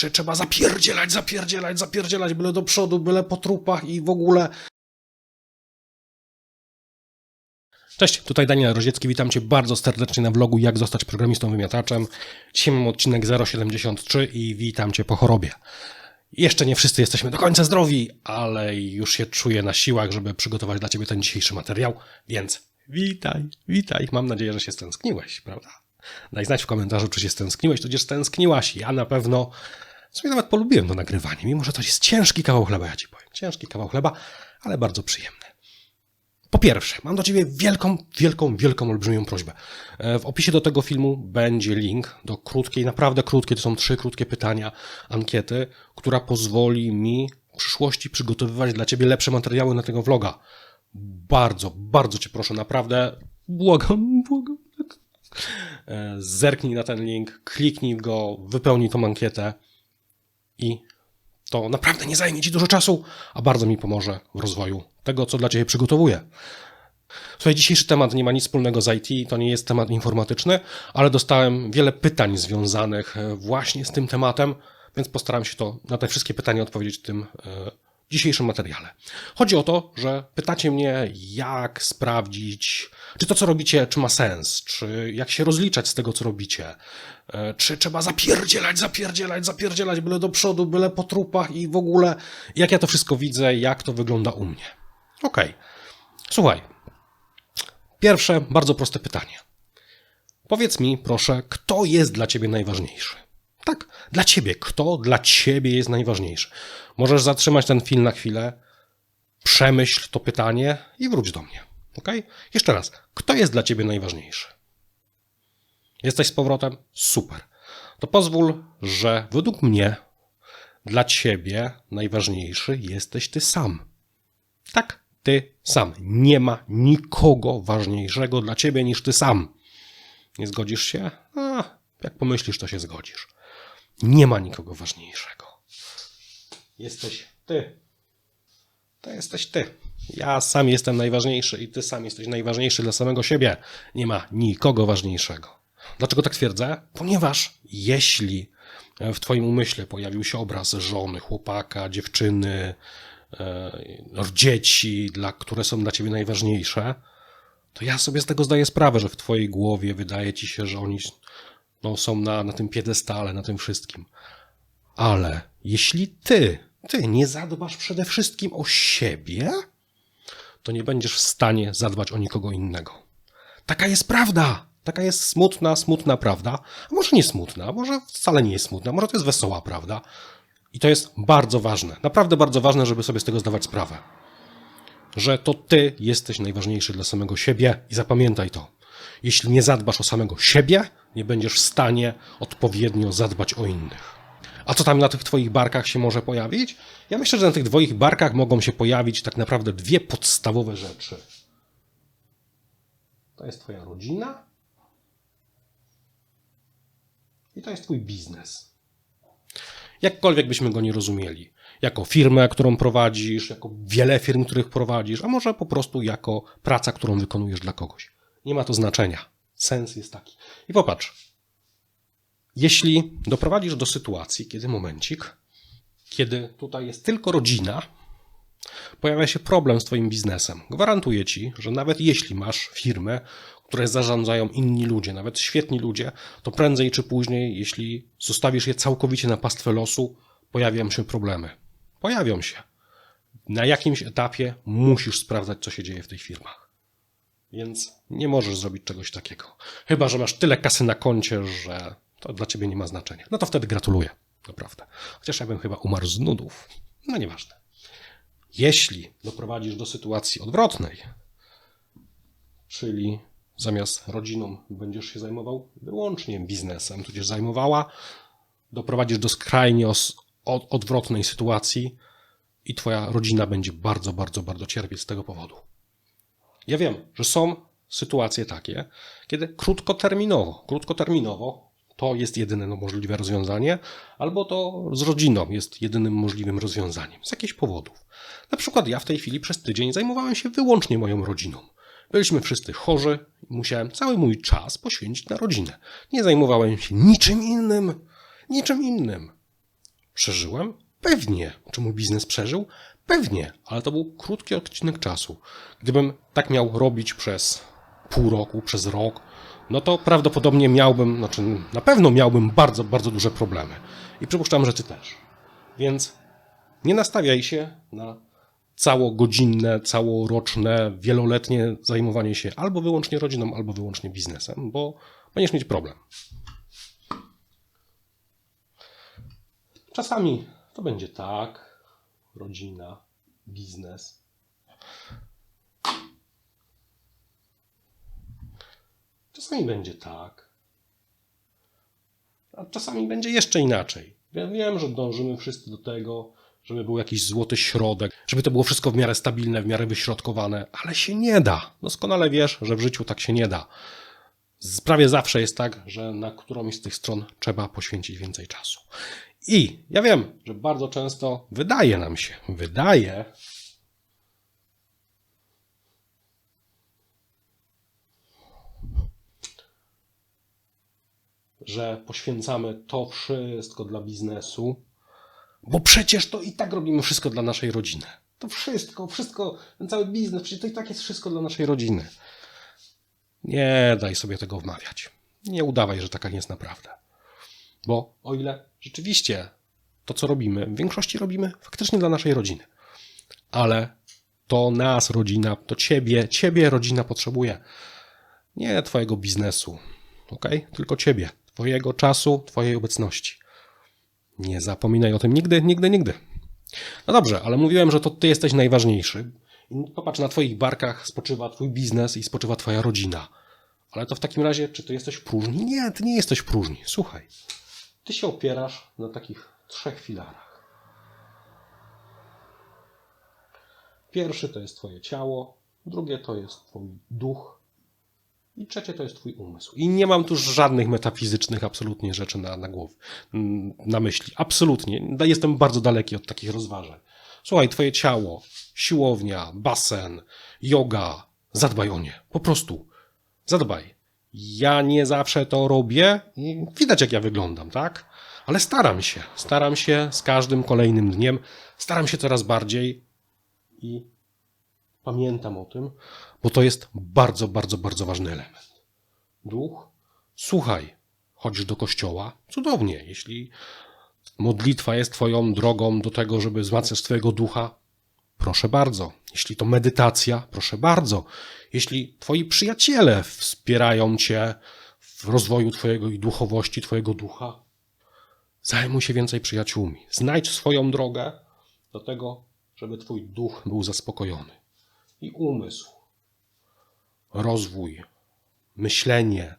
czy trzeba zapierdzielać, zapierdzielać, zapierdzielać, byle do przodu, byle po trupach i w ogóle. Cześć, tutaj Daniel Roziecki, witam Cię bardzo serdecznie na vlogu Jak zostać programistą wymiataczem. Dzisiaj mam odcinek 073 i witam Cię po chorobie. Jeszcze nie wszyscy jesteśmy do końca zdrowi, ale już się czuję na siłach, żeby przygotować dla Ciebie ten dzisiejszy materiał, więc witaj, witaj. Mam nadzieję, że się stęskniłeś, prawda? Daj znać w komentarzu, czy się stęskniłeś, tudzież stęskniłaś. Ja na pewno sobie nawet polubiłem to nagrywanie, mimo że to jest ciężki kawał chleba, ja Ci powiem. Ciężki kawał chleba, ale bardzo przyjemny. Po pierwsze, mam do Ciebie wielką, wielką, wielką, olbrzymią prośbę. E, W opisie do tego filmu będzie link do krótkiej, naprawdę krótkiej, to są trzy krótkie pytania, ankiety, która pozwoli mi w przyszłości przygotowywać dla Ciebie lepsze materiały na tego vloga. Bardzo, bardzo Cię proszę, naprawdę, błagam, błagam. E, Zerknij na ten link, kliknij w go, wypełnij tą ankietę i to naprawdę nie zajmie Ci dużo czasu, a bardzo mi pomoże w rozwoju tego, co dla Ciebie przygotowuję. Słuchaj, dzisiejszy temat nie ma nic wspólnego z IT, to nie jest temat informatyczny, ale dostałem wiele pytań związanych e, właśnie z tym tematem, więc postaram się to na te wszystkie pytania odpowiedzieć w tym e, dzisiejszym materiale. Chodzi o to, że pytacie mnie, jak sprawdzić, czy to, co robicie, czy ma sens, czy jak się rozliczać z tego, co robicie, e, czy trzeba zapierdzielać, zapierdzielać, zapierdzielać, byle do przodu, byle po trupach i w ogóle, jak ja to wszystko widzę, jak to wygląda u mnie. Okej. Słuchaj. Pierwsze, bardzo proste pytanie. Powiedz mi, proszę, kto jest dla ciebie najważniejszy? Tak, dla ciebie. Kto dla ciebie jest najważniejszy? Możesz zatrzymać ten film na chwilę, przemyśl to pytanie i wróć do mnie. Ok? Jeszcze raz. Kto jest dla ciebie najważniejszy? Jesteś z powrotem? Super. To pozwól, że według mnie dla ciebie najważniejszy jesteś ty sam. Tak, ty sam. Nie ma nikogo ważniejszego dla ciebie niż ty sam. Nie zgodzisz się? A, jak pomyślisz, to się zgodzisz. Nie ma nikogo ważniejszego. Jesteś ty. To jesteś ty. Ja sam jestem najważniejszy i ty sam jesteś najważniejszy dla samego siebie. Nie ma nikogo ważniejszego. Dlaczego tak twierdzę? Ponieważ jeśli w twoim umyśle pojawił się obraz żony, chłopaka, dziewczyny, e, dzieci, dla, które są dla ciebie najważniejsze, to ja sobie z tego zdaję sprawę, że w twojej głowie wydaje ci się, że oni no, są na, na tym piedestale, na tym wszystkim. Ale jeśli ty, ty nie zadbasz przede wszystkim o siebie, to nie będziesz w stanie zadbać o nikogo innego. Taka jest prawda. Taka jest smutna, smutna prawda. A może nie smutna, może wcale nie jest smutna, może to jest wesoła prawda. I to jest bardzo ważne, naprawdę bardzo ważne, żeby sobie z tego zdawać sprawę. Że to ty jesteś najważniejszy dla samego siebie i zapamiętaj to. Jeśli nie zadbasz o samego siebie, nie będziesz w stanie odpowiednio zadbać o innych. A co tam na tych twoich barkach się może pojawić? Ja myślę, że na tych twoich barkach mogą się pojawić tak naprawdę dwie podstawowe rzeczy. To jest twoja rodzina i to jest twój biznes. Jakkolwiek byśmy go nie rozumieli. Jako firmę, którą prowadzisz, jako wiele firm, których prowadzisz, a może po prostu jako praca, którą wykonujesz dla kogoś. Nie ma to znaczenia. Sens jest taki. I popatrz. Jeśli doprowadzisz do sytuacji, kiedy momencik, kiedy tutaj jest tylko rodzina, pojawia się problem z Twoim biznesem. Gwarantuję Ci, że nawet jeśli masz firmę, które zarządzają inni ludzie, nawet świetni ludzie, to prędzej czy później, jeśli zostawisz je całkowicie na pastwę losu, pojawią się problemy. Pojawią się. Na jakimś etapie musisz sprawdzać, co się dzieje w tych firmach. Więc nie możesz zrobić czegoś takiego. Chyba, że masz tyle kasy na koncie, że to dla ciebie nie ma znaczenia. No to wtedy gratuluję. Naprawdę. Chociaż ja bym chyba umarł z nudów. No nieważne. Jeśli doprowadzisz do sytuacji odwrotnej, czyli zamiast rodziną będziesz się zajmował wyłącznie biznesem, tudzież zajmowała, doprowadzisz do skrajnie os- od- odwrotnej sytuacji i twoja rodzina będzie bardzo, bardzo, bardzo cierpieć z tego powodu. Ja wiem, że są sytuacje takie, kiedy krótkoterminowo, krótkoterminowo to jest jedyne no, możliwe rozwiązanie, albo to z rodziną jest jedynym możliwym rozwiązaniem z jakichś powodów. Na przykład ja w tej chwili przez tydzień zajmowałem się wyłącznie moją rodziną. Byliśmy wszyscy chorzy i musiałem cały mój czas poświęcić na rodzinę. Nie zajmowałem się niczym innym, niczym innym. Przeżyłem? Pewnie. Czy mój biznes przeżył? Pewnie, ale to był krótki odcinek czasu. Gdybym tak miał robić przez pół roku, przez rok, no to prawdopodobnie miałbym, znaczy na pewno miałbym bardzo, bardzo duże problemy. I przypuszczam, że ty też. Więc nie nastawiaj się na całogodzinne, całoroczne, wieloletnie zajmowanie się albo wyłącznie rodziną, albo wyłącznie biznesem, bo będziesz mieć problem. Czasami to będzie tak, rodzina, biznes. Czasami będzie tak, a czasami będzie jeszcze inaczej. Ja wiem, że dążymy wszyscy do tego, żeby był jakiś złoty środek, żeby to było wszystko w miarę stabilne, w miarę wyśrodkowane, ale się nie da. Doskonale wiesz, że w życiu tak się nie da. Prawie zawsze jest tak, że na którąś z tych stron trzeba poświęcić więcej czasu. I ja wiem, że bardzo często wydaje nam się, wydaje, że poświęcamy to wszystko dla biznesu, bo przecież to i tak robimy wszystko dla naszej rodziny. To wszystko, wszystko, ten cały biznes, przecież to i tak jest wszystko dla naszej rodziny. Nie daj sobie tego wmawiać. Nie udawaj, że taka nie jest naprawdę. Bo o ile rzeczywiście to, co robimy, w większości robimy faktycznie dla naszej rodziny, ale to nas rodzina, to ciebie, ciebie rodzina potrzebuje. Nie twojego biznesu, ok? Tylko ciebie, twojego czasu, twojej obecności. Nie zapominaj o tym nigdy, nigdy, nigdy. No dobrze, ale mówiłem, że to ty jesteś najważniejszy. Popatrz, na twoich barkach spoczywa twój biznes i spoczywa twoja rodzina. Ale to w takim razie, czy ty jesteś próżni? Nie, ty nie jesteś próżni. Słuchaj, ty się opierasz na takich trzech filarach. Pierwszy to jest twoje ciało, drugie to jest twój duch i trzecie to jest twój umysł. I nie mam tu żadnych metafizycznych absolutnie rzeczy na, na głowie, na myśli. Absolutnie. Jestem bardzo daleki od takich rozważań. Słuchaj, twoje ciało, siłownia, basen, yoga, zadbaj o nie. Po prostu. Zadbaj. Ja nie zawsze to robię widać jak ja wyglądam, tak? Ale staram się. Staram się z każdym kolejnym dniem. Staram się coraz bardziej i pamiętam o tym, bo to jest bardzo, bardzo, bardzo ważny element. Duch, słuchaj, chodzisz do kościoła, cudownie. Jeśli modlitwa jest Twoją drogą do tego, żeby wzmacniać Twojego ducha, proszę bardzo. Jeśli to medytacja, proszę bardzo. Jeśli Twoi przyjaciele wspierają Cię w rozwoju Twojego i duchowości Twojego ducha, zajmuj się więcej przyjaciółmi. Znajdź swoją drogę do tego, żeby Twój duch był zaspokojony. I umysł, rozwój, myślenie,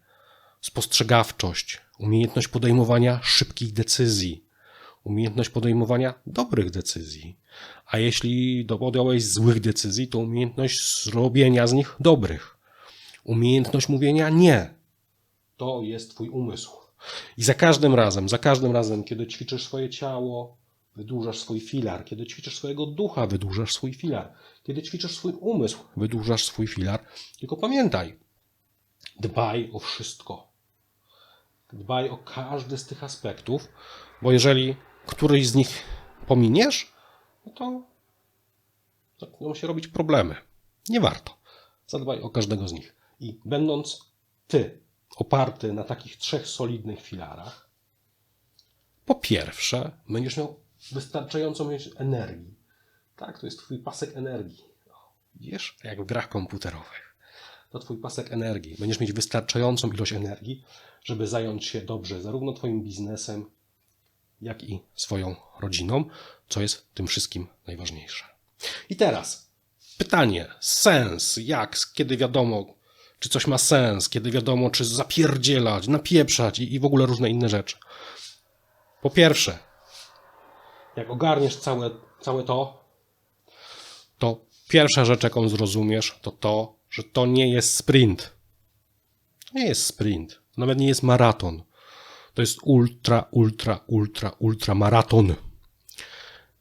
spostrzegawczość, umiejętność podejmowania szybkich decyzji, umiejętność podejmowania dobrych decyzji. A jeśli podjąłeś złych decyzji, to umiejętność zrobienia z nich dobrych. Umiejętność mówienia nie. To jest Twój umysł. I za każdym razem, za każdym razem, kiedy ćwiczysz swoje ciało, wydłużasz swój filar. Kiedy ćwiczysz swojego ducha, wydłużasz swój filar. Kiedy ćwiczysz swój umysł, wydłużasz swój filar. Tylko pamiętaj, dbaj o wszystko. Dbaj o każdy z tych aspektów, bo jeżeli któryś z nich pominiesz, no to zaczną się robić problemy. Nie warto. Zadbaj o każdego z nich. I będąc ty oparty na takich trzech solidnych filarach, po pierwsze, będziesz miał wystarczającą ilość energii. Tak, to jest twój pasek energii. Wiesz, jak w grach komputerowych. To twój pasek energii. Będziesz mieć wystarczającą ilość energii, żeby zająć się dobrze zarówno twoim biznesem, jak i swoją rodziną, co jest tym wszystkim najważniejsze. I teraz pytanie, sens, jak, kiedy wiadomo, czy coś ma sens, kiedy wiadomo, czy zapierdzielać, napieprzać i, i w ogóle różne inne rzeczy. Po pierwsze, jak ogarniesz całe, całe to, to pierwsza rzecz, jaką zrozumiesz, to to, że to nie jest sprint. Nie jest sprint. Nawet nie jest maraton. To jest ultra, ultra, ultra, ultra maraton.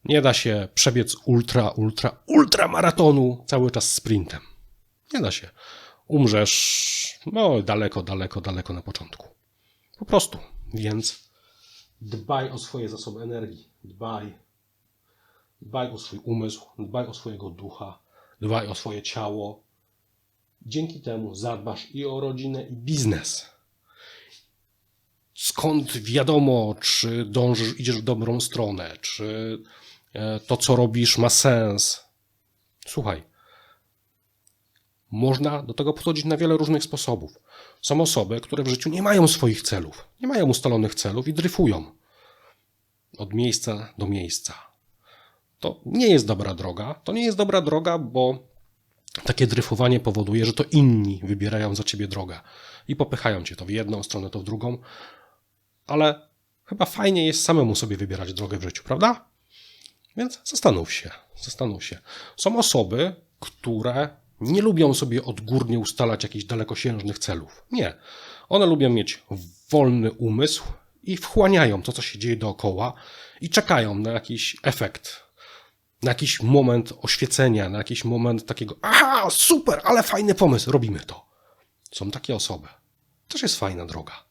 Nie da się przebiec ultra, ultra, ultra maratonu cały czas sprintem. Nie da się. Umrzesz no daleko, daleko, daleko na początku. Po prostu. Więc Dbaj o swoje zasoby energii. Dbaj. Dbaj o swój umysł, dbaj o swojego ducha, dbaj o swoje ciało. Dzięki temu zadbasz i o rodzinę, i biznes. Skąd wiadomo, czy dążysz, idziesz w dobrą stronę, czy e, to, co robisz, ma sens? Słuchaj, można do tego podchodzić na wiele różnych sposobów. Są osoby, które w życiu nie mają swoich celów, nie mają ustalonych celów i dryfują od miejsca do miejsca. To nie jest dobra droga. To nie jest dobra droga, bo takie dryfowanie powoduje, że to inni wybierają za ciebie drogę i popychają cię to w jedną stronę, to w drugą. Ale chyba fajnie jest samemu sobie wybierać drogę w życiu, prawda? Więc zastanów się, zastanów się. Są osoby, które nie lubią sobie odgórnie ustalać jakichś dalekosiężnych celów. Nie. One lubią mieć wolny umysł i wchłaniają to, co się dzieje dookoła i czekają na jakiś efekt, na jakiś moment oświecenia, na jakiś moment takiego, aha, super, ale fajny pomysł, robimy to. Są takie osoby. Też jest fajna droga.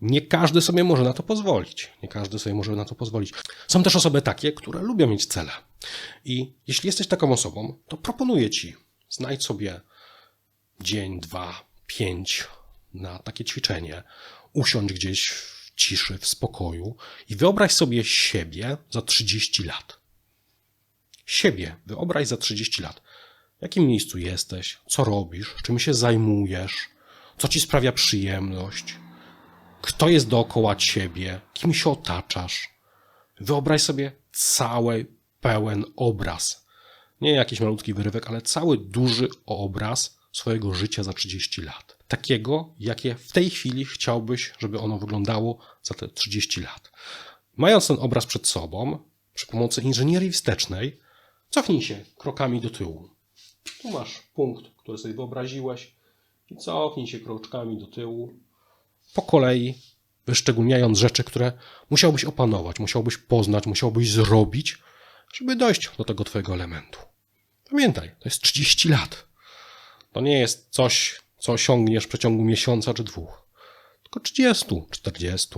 Nie każdy sobie może na to pozwolić. Nie każdy sobie może na to pozwolić. Są też osoby takie, które lubią mieć cele. I jeśli jesteś taką osobą, to proponuję ci, znajdź sobie dzień, dwa, pięć na takie ćwiczenie, usiądź gdzieś ciszy, w spokoju i wyobraź sobie siebie za 30 lat. Siebie wyobraź za 30 lat. W jakim miejscu jesteś, co robisz, czym się zajmujesz, co ci sprawia przyjemność, kto jest dookoła ciebie, kim się otaczasz. Wyobraź sobie cały, pełen obraz. Nie jakiś malutki wyrywek, ale cały duży obraz swojego życia za 30 lat. Takiego, jakie w tej chwili chciałbyś, żeby ono wyglądało za te 30 lat. Mając ten obraz przed sobą, przy pomocy inżynierii wstecznej, cofnij się krokami do tyłu. Tu masz punkt, który sobie wyobraziłeś i cofnij się kroczkami do tyłu po kolei, wyszczególniając rzeczy, które musiałbyś opanować, musiałbyś poznać, musiałbyś zrobić, żeby dojść do tego twojego elementu. Pamiętaj, to jest 30 lat. To nie jest coś, co osiągniesz w przeciągu miesiąca czy dwóch, tylko 30, 40.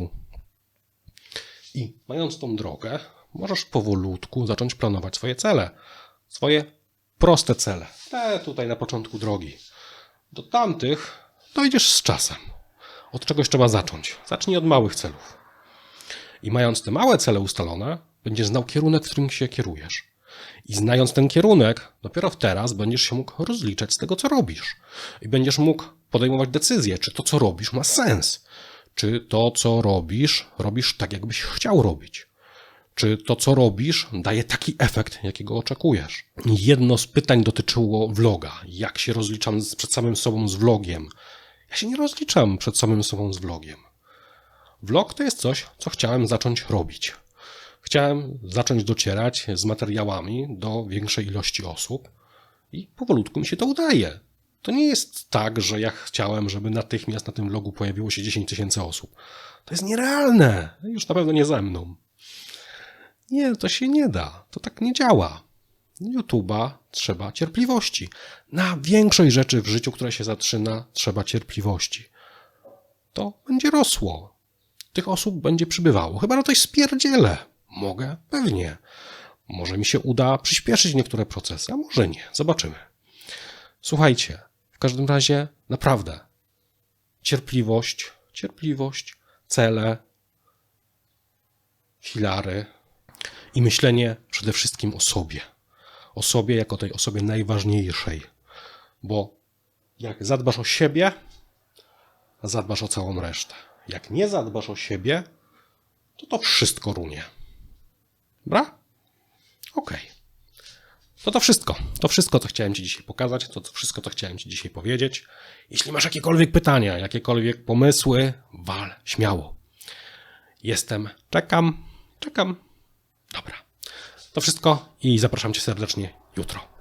I mając tą drogę, możesz powolutku zacząć planować swoje cele. Swoje proste cele. Te tutaj na początku drogi. Do tamtych dojdziesz z czasem. Od czegoś trzeba zacząć. Zacznij od małych celów. I mając te małe cele ustalone, będziesz znał kierunek, w którym się kierujesz. I znając ten kierunek, dopiero teraz będziesz się mógł rozliczać z tego, co robisz. I będziesz mógł podejmować decyzję, czy to, co robisz, ma sens. Czy to, co robisz, robisz tak, jakbyś chciał robić. Czy to, co robisz, daje taki efekt, jakiego oczekujesz. Jedno z pytań dotyczyło vloga. Jak się rozliczam przed samym sobą z vlogiem? Ja się nie rozliczam przed samym sobą z vlogiem. Vlog to jest coś, co chciałem zacząć robić. Chciałem zacząć docierać z materiałami do większej ilości osób i powolutku mi się to udaje. To nie jest tak, że ja chciałem, żeby natychmiast na tym vlogu pojawiło się 10 tysięcy osób. To jest nierealne. Już na pewno nie ze mną. Nie, to się nie da. To tak nie działa. YouTube'a trzeba cierpliwości. Na większość rzeczy w życiu, które się zaczyna, trzeba cierpliwości. To będzie rosło. Tych osób będzie przybywało. Chyba na coś spierdzielę. Mogę? Pewnie. Może mi się uda przyspieszyć niektóre procesy, a może nie. Zobaczymy. Słuchajcie, w każdym razie naprawdę cierpliwość, cierpliwość, cele, filary i myślenie przede wszystkim o sobie. O sobie jako tej osobie najważniejszej. Bo jak zadbasz o siebie, zadbasz o całą resztę. Jak nie zadbasz o siebie, to to wszystko runie. Dobra? Okej. Okay. To to wszystko. To wszystko, co chciałem Ci dzisiaj pokazać, to wszystko, co chciałem Ci dzisiaj powiedzieć. Jeśli masz jakiekolwiek pytania, jakiekolwiek pomysły, wal śmiało. Jestem, czekam, czekam. Dobra. To wszystko i zapraszam Cię serdecznie jutro.